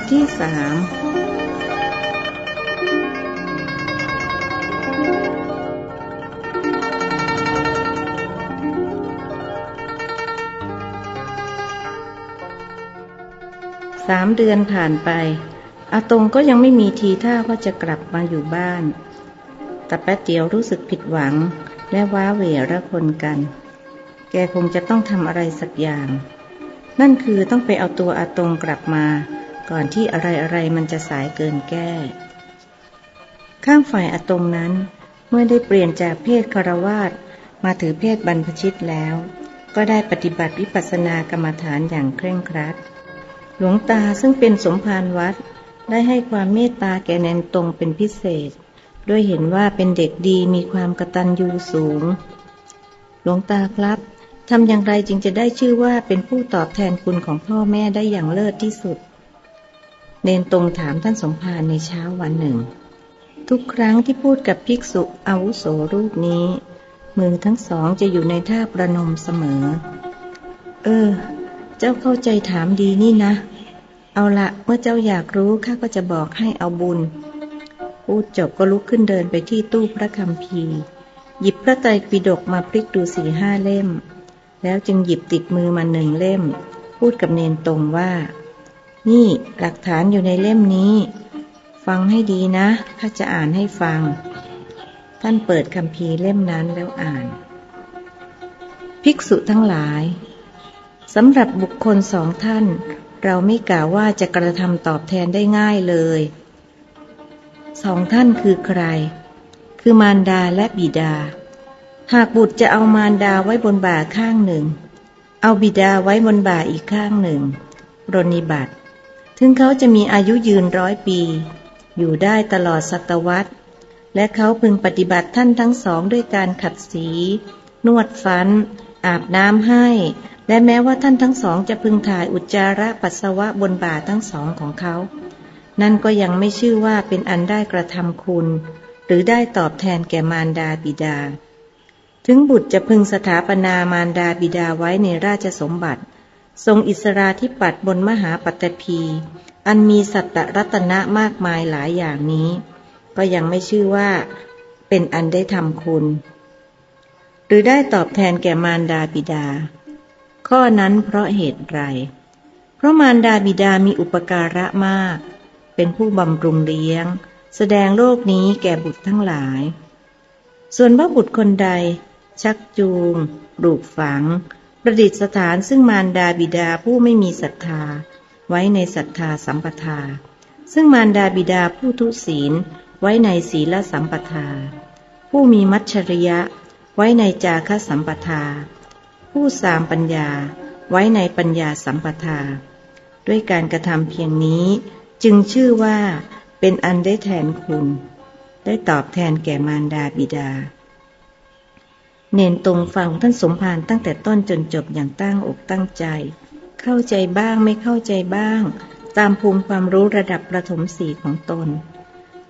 ทที่สามสามเดือนผ่านไปอาตงก็ยังไม่มีทีท่าว่าจะกลับมาอยู่บ้าน แต่แป๊ะเตียวรู้สึกผิดหวัง และว้าเหวระคนกัน แกคงจะต้องทำอะไรสักอย่าง นั่นคือต้องไปเอาตัวอาตงกลับมา ก่อนที่อะไรอะไรๆมันจะสายเกินแก้ ข้างฝ่ายอาตงนั้น เมื่อได้เปลี่ยนจากเพศคารวาสมาถือเพศบรรพชิตแล้ว ก็ได้ปฏิบัติวิปัสสนากรรมฐานอย่างเคร่งครัด หลวงตาซึ่งเป็นสมภารวัด ได้ให้ความเมตตาแก่แนนตรงเป็นพิเศษ ด้วยเห็นว่าเป็นเด็กดีมีความกระตัญญูสูง หลวงตาครับทำอย่างไรจึงจะได้ชื่อว่าเป็นผู้ตอบแทนคุณของพ่อแม่ได้อย่างเลิศที่สุด เนนตรงถามท่านสมภารในเช้าวันหนึ่ง ทุกครั้งที่พูดกับภิกษุอาวุโสรูปนี้ มือทั้งสองจะอยู่ในท่าประนมเสมอ เออ เจ้าเข้าใจถามดีนี่นะ เอาละเมื่อเจ้าอยากรู้ข้าก็จะบอกให้เอาบุญ พูดจบก็ลุกขึ้นเดินไปที่ตู้พระคัมภีหยิบพระไตรปิฎกมาพลิกดูสี่ห้าเล่ม แล้วจึงหยิบติดมือมาหนึ่งเล่ม พูดกับเนนตรงว่า นี่หลักฐานอยู่ในเล่มนี้ ฟังให้ดีนะข้าจะอ่านให้ฟัง ท่านเปิดคัมภีร์เล่มนั้นแล้วอ่าน ภิกษุทั้งหลายสำหรับบุคคลสองท่าน เราไม่กล่าวว่าจะกระทำตอบแทนได้ง่ายเลยสองท่านคือใคร คือมารดาและบิดา หากบุตรจะเอามารดาไว้บนบ่าข้างหนึ่ง เอาบิดาไว้บนบ่าอีกข้างหนึ่งรนิบัติ ถึงเขาจะมีอายุยืนร้อยปี อยู่ได้ตลอดศตวรรษ และเขาพึงปฏิบัติท่านทั้งสองด้วยการขัดสี นวดฟัน อาบน้ำให้ และแม้ว่าท่านทั้งสองจะพึงถ่ายอุจจาระปัสสาวะบนบ่าทั้งสองของเขา นั่นก็ยังไม่ชื่อว่าเป็นอันได้กระทำคุณ หรือได้ตอบแทนแก่มารดาบิดา ถึงบุตรจะพึงสถาปนามารดาบิดาไว้ในราชสมบัติ ทรงอิสราธิปัตย์บนมหาปัตตภีอันมีสัตตรัตนะมากมายหลายอย่างนี้ ก็ยังไม่ชื่อว่าเป็นอันได้ทำคุณ หรือได้ตอบแทนแก่มารดาบิดา ข้อนั้นเพราะเหตุไร เพราะมารดาบิดามีอุปการะมาก เป็นผู้บำรุงเลี้ยง แสดงโลกนี้แก่บุตรทั้งหลาย ส่วนว่าบุตรคนใด ชักจูงปลูกฝัง ประดิษฐานซึ่งมารดาบิดาผู้ไม่มีศรัทธา ไว้ในศรัทธาสัมปทา ซึ่งมารดาบิดาผู้ทุศีล ไว้ในศีลสัมปทา ผู้มีมัจฉริยะ ไว้ในจาคสัมปทา ผู้สามปัญญา ไว้ในปัญญาสัมปทา ด้วยการกระทำเพียงนี้ จึงชื่อว่าเป็นอันได้แทนคุณ ได้ตอบแทนแก่มารดาบิดา เนนตรงฟังท่านสมภารตั้งแต่ต้นจนจบอย่างตั้งอกตั้งใจ เข้าใจบ้างไม่เข้าใจบ้าง ตามภูมิความรู้ระดับประถมสีของตน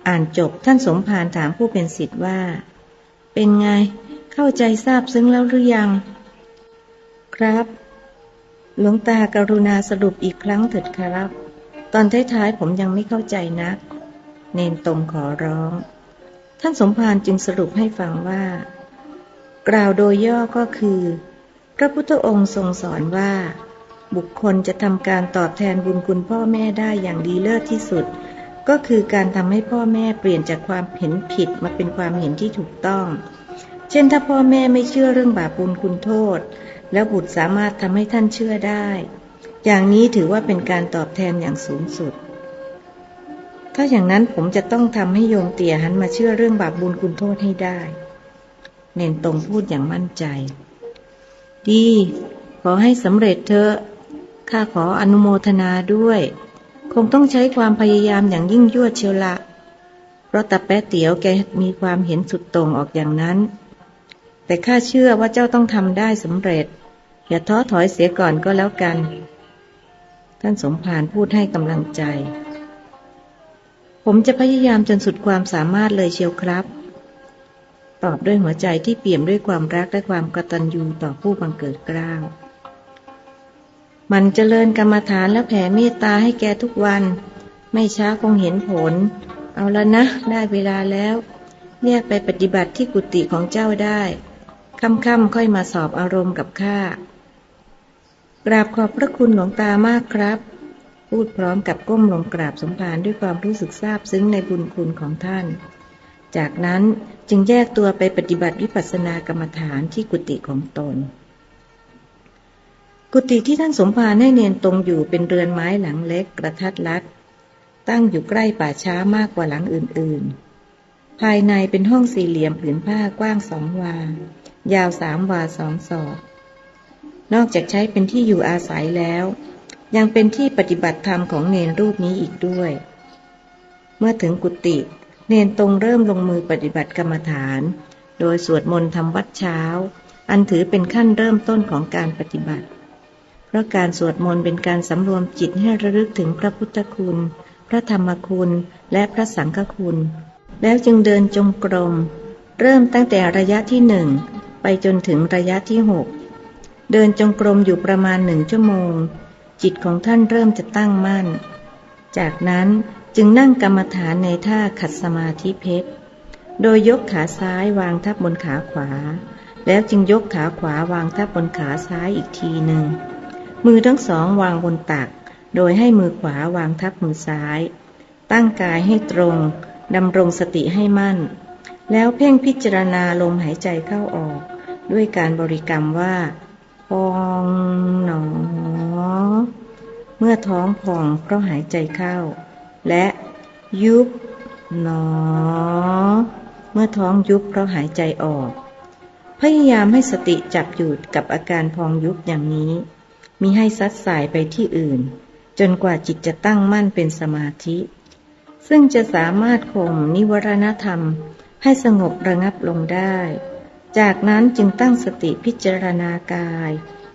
อ่านจบท่านสมภารถามผู้เป็นสิทธิ์ว่า เป็นไง เข้าใจทราบซึ้งแล้วหรือยัง ครับ หลวงตากรุณาสรุปอีกครั้งเถิดครับ ตอนท้ายๆผมยังไม่เข้าใจนัก เนนตรงขอร้อง ท่านสมภารจึงสรุปให้ฟังว่า กล่าวโดยย่อก็คือ พระพุทธองค์ทรงสอนว่า บุคคลจะทำการตอบแทนบุญคุณพ่อแม่ได้อย่างดีเลิศที่สุด ก็คือการทำให้พ่อแม่เปลี่ยนจากความเห็นผิดมาเป็นความเห็นที่ถูกต้อง เช่นถ้าพ่อแม่ไม่เชื่อเรื่องบาปบุญคุณโทษ แล้วบุตรสามารถทำให้ท่านเชื่อได้ อย่างนี้ถือว่าเป็นการตอบแทนอย่างสูงสุดถ้าอย่างนั้นผมจะต้องทำให้โยมเตี่ยหันมาเชื่อเรื่องบาปบุญคุณโทษให้ได้ เนนตรงพูดอย่างมั่นใจ ดี ขอให้สำเร็จเถอะข้าขออนุโมทนาด้วย คงต้องใช้ความพยายามอย่างยิ่งยวดเชียวละ เพราะตาแป๊ะเตี๋ยวแกมีความเห็นสุดต่งออกอย่างนั้น แต่ข้าเชื่อว่าเจ้าต้องทำได้สำเร็จ อย่าท้อถอยเสียก่อนก็แล้วกัน ท่านสมภารพูดให้กำลังใจ ผมจะพยายามจนสุดความสามารถเลยเชียวครับ ตอบด้วยหัวใจที่เปี่ยมด้วยความรักและความกตัญญูต่อผู้บังเกิดเกล้าวมันเจริญกรรมฐานแล้วแผ่เมตตาให้แกทุกวัน ไม่ช้าคงเห็นผล เอาละนะ ได้เวลาแล้วเรียกไปปฏิบัติที่กุฏิของเจ้าได้ค่ำๆค่อยมาสอบอารมณ์กับข้ากราบขอบพระคุณหลวงตามากครับ พูดพร้อมกับก้มลงกราบสมภารด้วยความรู้สึกซาบซึ้งในบุญคุณของท่าน จากนั้นจึงแยกตัวไปปฏิบัติวิปัสสนากรรมฐานที่กุฏิของตน กุฏิที่ท่านสมภารให้เนนตรงอยู่เป็นเรือนไม้หลังเล็กกระทัดรัดตั้งอยู่ใกล้ป่าช้ามากกว่าหลังอื่นๆ ภายในเป็นห้องสี่เหลี่ยมผืนผ้ากว้างสองวา ยาวสามวาสองศอก นอกจากใช้เป็นที่อยู่อาศัยแล้ว ยังเป็นที่ปฏิบัติธรรมของเนนรูปนี้อีกด้วย เมื่อถึงกุฏิ เนนตรงเริ่มลงมือปฏิบัติกรรมฐาน โดยสวดมนต์ทำวัดเช้า อันถือเป็นขั้นเริ่มต้นของการปฏิบัติ เพราะการสวดมนต์เป็นการสำรวมจิตให้ระลึกถึงพระพุทธคุณ พระธรรมคุณ และพระสังฆคุณ แล้วจึงเดินจงกรม เริ่มตั้งแต่ระยะที่หนึ่งไปจนถึงระยะที่หกเดินจงกรมอยู่ประมาณหนึ่งชั่วโมง จิตของท่านเริ่มจะตั้งมั่น จากนั้น จึงนั่งกรรมฐานในท่าขัดสมาธิเพชร โดยยกขาซ้ายวางทับบนขาขวา แล้วจึงยกขาขวาวางทับบนขาซ้ายอีกทีหนึ่ง มือทั้งสองวางบนตัก โดยให้มือขวาวางทับมือซ้าย ตั้งกายให้ตรง ดำรงสติให้มั่น แล้วเพ่งพิจารณาลมหายใจเข้าออก ด้วยการบริกรรมว่าพองหนอ เมื่อท้องพองเพราะหายใจเข้า และยุบหนอ เมื่อท้องยุบเพราะหายใจออก พยายามให้สติจับอยู่กับอาการพองยุบอย่างนี้มีให้ซัดสายไปที่อื่น จนกว่าจิตจะตั้งมั่นเป็นสมาธิ ซึ่งจะสามารถข่มนิวรณธรรมให้สงบระงับลงได้ จากนั้นจึงตั้งสติพิจารณากาย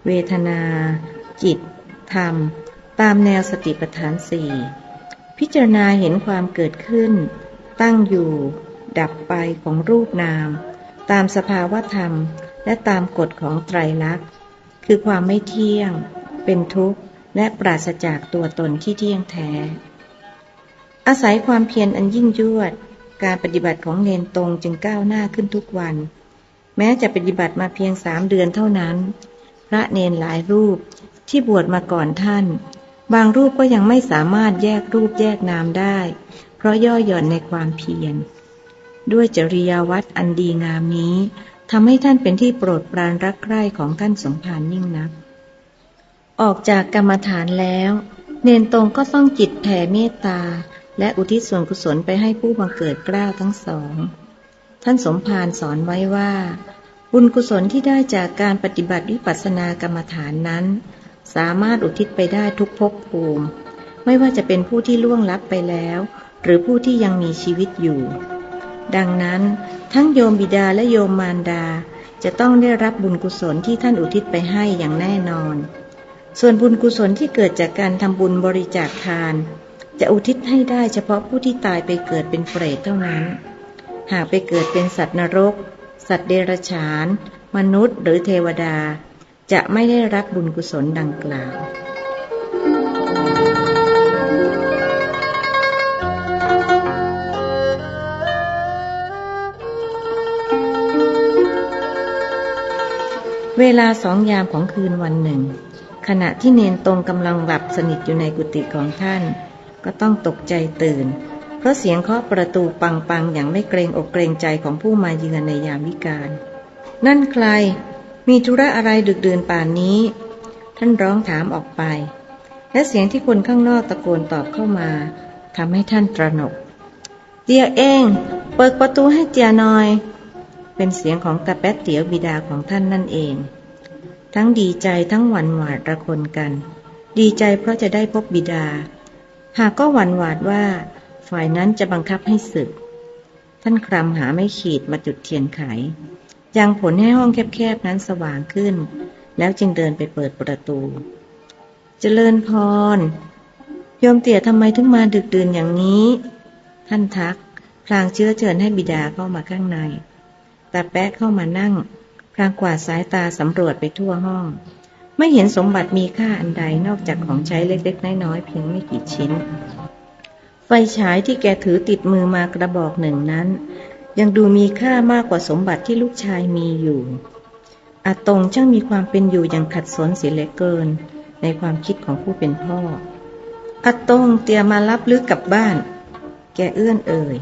เวทนา จิต ธรรม ตามแนวสติปัฏฐานสี่ พิจารณาเห็นความเกิดขึ้น ตั้งอยู่ ดับไปของรูปนาม ตามสภาวะธรรม และตามกฎของไตรลักษณ์ คือความไม่เที่ยง เป็นทุกข์ และปราศจากตัวตนที่เที่ยงแท้ อาศัยความเพียรอันยิ่งยวด การปฏิบัติของเนนตรงจึงก้าวหน้าขึ้นทุกวัน แม้จะปฏิบัติมาเพียงสามเดือนเท่านั้น พระเนนหลายรูปที่บวชมาก่อนท่าน บางรูปก็ยังไม่สามารถแยกรูปแยกนามได้ เพราะย่อหย่อนในความเพียร ด้วยจริยาวัดอันดีงามนี้ทำให้ท่านเป็นที่โปรดปรานรักใคร่ของท่านสมภารยิ่งนัก ออกจากกรรมฐานแล้ว เนนตรงก็ต้องจิตแผ่เมตตา และอุทิศส่วนกุศลไปให้ผู้บังเกิดกล้าวทั้งสอง ท่านสมภารสอนไว้ว่า บุญกุศลที่ได้จากการปฏิบัติวิปัสสนากรรมฐานนั้น สามารถอุทิศไปได้ทุกภพภูมิ ไม่ว่าจะเป็นผู้ที่ล่วงลับไปแล้ว หรือผู้ที่ยังมีชีวิตอยู่ ดังนั้น ทั้งโยมบิดาและโยมมารดา จะต้องได้รับบุญกุศลที่ท่านอุทิศไปให้อย่างแน่นอน ส่วนบุญกุศลที่เกิดจากการทำบุญบริจาคทาน จะอุทิศให้ได้เฉพาะผู้ที่ตายไปเกิดเป็นเปรตเท่านั้น หากไปเกิดเป็นสัตว์นรก สัตว์เดรัจฉาน มนุษย์ หรือเทวดา จะไม่ได้รับบุญกุศลดังกล่าวเวลาสองยามของคืนวันหนึ่ง ขณะที่เนนตรงกำลังหลับสนิทอยู่ในกุฏิของท่าน ก็ต้องตกใจตื่น เพราะเสียงเคาะประตูปังๆ อย่างไม่เกรงอกเกรงใจของผู้มาเยือนในยามวิกาลนั่นใคร มีธุระอะไรดึกดื่นป่านนี้ ท่านร้องถามออกไป และเสียงที่คนข้างนอกตะโกนตอบเข้ามาทำให้ท่านตระหนก เตียเอง เปิดประตูให้เตียหน่อย เป็นเสียงของตาแป๊ดเตี๋ยวบิดาของท่านนั่นเอง ทั้งดีใจทั้งหวั่นหวาดระคนกัน ดีใจเพราะจะได้พบบิดา หากก็หวั่นหวาดว่า ฝ่ายนั้นจะบังคับให้ศึก ท่านครำหาไม่ขีดมาจุดเทียนไข ยังผลให้ห้องแคบๆนั้นสว่างขึ้น แล้วจึงเดินไปเปิดประตูเจริญพร โยมเตี่ยทำไมถึงมาดึกดื่นอย่างนี้ ท่านทัก พลางเชื้อเชิญให้บิดาเข้ามาข้างในตาแป๊ะเข้ามานั่ง พลางกวาดสายตาสำรวจไปทั่วห้อง ไม่เห็นสมบัติมีค่าอันใดนอกจากของใช้เล็กๆน้อยๆเพียงไม่กี่ชิ้น ไฟฉายที่แกถือติดมือมากระบอกหนึ่งนั้น ยังดูมีค่ามากกว่าสมบัติที่ลูกชายมีอยู่อาตงช่างมีความเป็นอยู่อย่างขัดสนเสียเหลือเกิน ในความคิดของผู้เป็นพ่ออาตงเตรียมมารับลึกกลับบ้าน แกเอื้อนเอ่ย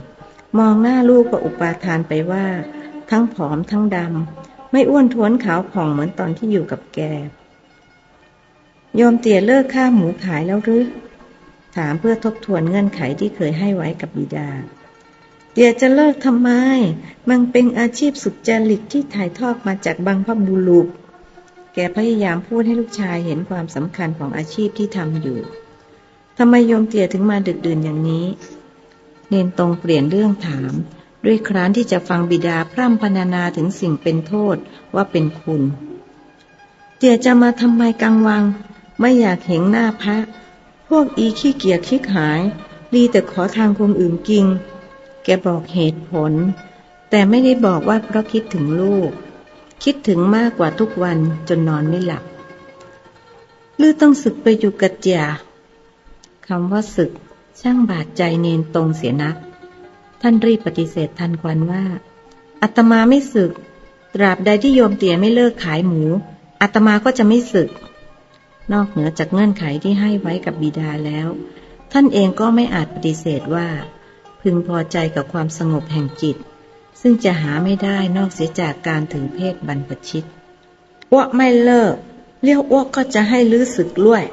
มองหน้าลูกก็อุปาทานไปว่า ทั้งผอมทั้งดำไม่อ้วนท้วนขาวผ่องเหมือนตอนที่อยู่กับแกโยมเตี่ยเลิกฆ่าหมูขายแล้วหรือ ถามเพื่อทบทวนเงื่อนไขที่เคยให้ไว้กับบิดา เตี่ยจะเลิกทำไม มันเป็นอาชีพสุจริตที่ถ่ายทอดมาจากบางพบุรุษ แกพยายามพูดให้ลูกชายเห็นความสำคัญของอาชีพที่ทำอยู่ ทำไมโยมเตี่ยถึงมาดึกดื่นอย่างนี้ เนนตรงเปลี่ยนเรื่องถาม ด้วยครานที่จะฟังบิดาพร่ำพรรณนาถึงสิ่งเป็นโทษว่าเป็นคุณ เตี่ยจะมาทำไมกลางวัง ไม่อยากเห็นหน้าพระ พวกอีขี้เกียจคิกหาย ดีแต่ขอทางคนอื่นกิง แกบอกเหตุผล แต่ไม่ได้บอกว่าเพราะคิดถึงลูก คิดถึงมากกว่าทุกวันจนนอนไม่หลับลือต้องศึกไปอยู่กับเจียคำว่าศึก ช่างบาดใจเนนตรงเสียนัก ท่านรีบปฏิเสธทันควันว่าอาตมาไม่ศึก ตราบใดที่โยมเตี่ยไม่เลิกขายหมูอาตมาก็จะไม่ศึก นอกเหนือจากเงื่อนไขที่ให้ไว้กับบิดาแล้ว ท่านเองก็ไม่อาจปฏิเสธว่า พึงพอใจกับความสงบแห่งจิต ซึ่งจะหาไม่ได้นอกเสียจากการถือเพศบรรพชิตอ้วกไม่เลิกเลี้ยวอ้วกก็จะให้ลื้อศึกล้วย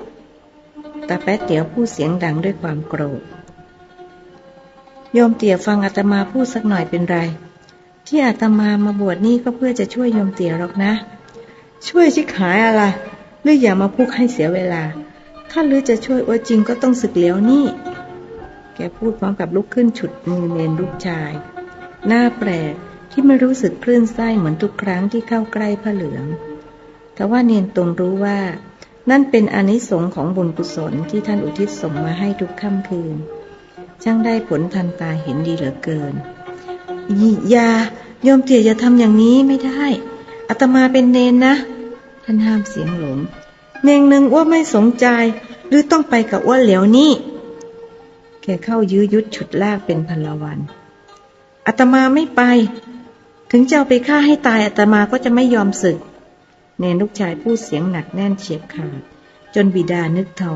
ตาแป๊ดเตี๋ยวพูดเสียงดังด้วยความโกรธโยมเตี๋ยฟังอาตมาพูดสักหน่อยเป็นไร ที่อาตมามาบวชนี่ก็เพื่อจะช่วยโยมเตี๋ยหรอกนะ ช่วยชิขายอะไรหรืออย่ามาพูดให้เสียเวลา ถ้าลือจะช่วยอ้วจริงก็ต้องศึกแล้วนี่ กพูดพร้อมกับลุกขึ้นฉุดมือเนนลูกชาย หน้าแปลกที่ไม่รู้สึกคลื่นไส้เหมือนทุกครั้งที่เข้าใกล้ผ้าเหลืองแต่ว่าเนนตรงรู้ว่า นั่นเป็นอนิสงค์ของบุญกุศลที่ท่านอุทิศส่งมาให้ทุกค่ำคืน ช่างได้ผลทันตาเห็นดีเหลือเกินอย่าโยมเตี่ยอย่าทำอย่างนี้ไม่ได้อาตมาเป็นเนนนะ ท่านห้ามเสียงหลงเนงหนึ่งว่าไม่สนใจ หรือต้องไปกับว่าเหลียวนี่ แกเข้ายื้อยุดฉุดลากเป็นพลวันอาตมาไม่ไป ถึงจะเอาไปฆ่าให้ตายอาตมาก็จะไม่ยอมศึก เนนลูกชายพูดเสียงหนักแน่นเฉียบขาด จนบิดานึกท้อ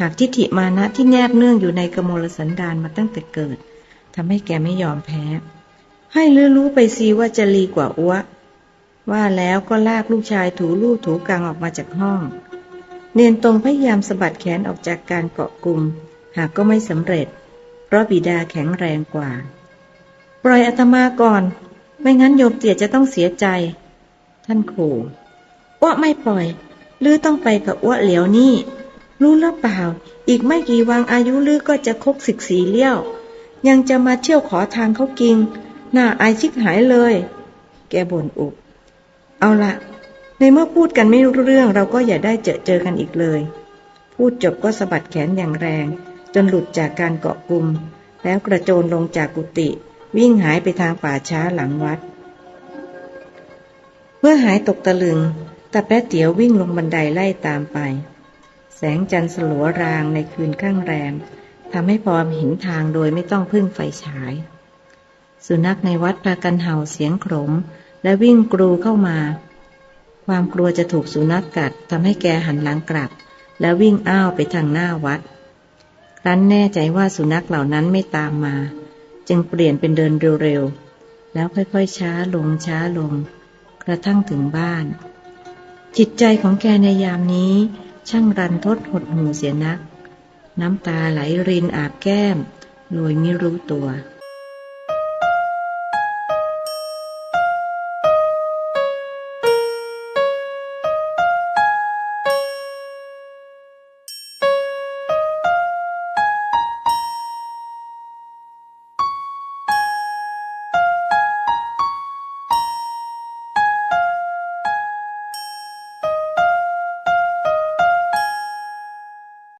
หากทิฏฐิมานะที่แนบเนื่องอยู่ในกมลสันดานมาตั้งแต่เกิดทำให้แกไม่ยอมแพ้ ให้ลือรู้ไปซีว่าจะลีกว่าอ้วว่าแล้วก็ลากลูกชายถูลู่ถูกลางออกมาจากห้อง เนียนตรงพยายามสะบัดแขนออกจากการเกาะกลุ่ม หากก็ไม่สำเร็จ เพราะบิดาแข็งแรงกว่า ปล่อยอาตมาก่อน ไม่งั้นโยมเตี่ยจะต้องเสียใจ ท่านขู่อ้วไม่ปล่อย ลือต้องไปกับอ้วเหลียวนี่ รู้หรือเปล่า อีกไม่กี่วันอายุลือก็จะคกสิกสีเลี้ยว ยังจะมาเที่ยวขอทางเขากิงหน้าอายชิกหายเลย แกบ่นอุบ เอาละในเมื่อพูดกันไม่รู้เรื่องเราก็อย่าได้เจอเจอกันอีกเลย พูดจบก็สะบัดแขนอย่างแรง จนหลุดจากการเกาะกลุ่ม แล้วกระโจนลงจากกุฏิวิ่งหายไปทางป่าช้าหลังวัด เมื่อหายตกตะลึงตาแป๊ะเตี๋ยววิ่งลงบันไดไล่ตามไป แสงจันทร์สลัวรางในคืนข้างแรมทำให้พอมเห็นทางโดยไม่ต้องพึ่งไฟฉาย สุนัขในวัดพากันเห่าเสียงโขมและวิ่งกรูเข้ามา ความกลัวจะถูกสุนัขกกัดทำให้แกหันหลังกลับ แล้ววิ่งอ้าวไปทางหน้าวัด ครั้นแน่ใจว่าสุนัขเหล่านั้นไม่ตามมา จึงเปลี่ยนเป็นเดินเร็วๆ แล้วค่อยๆ ช้าลงช้าลง กระทั่งถึงบ้าน จิตใจของแกในยามนี้ ช่างรันทดหดหูเสียนัก น้ำตาไหลรินอาบแก้ม โดยไม่รู้ตัว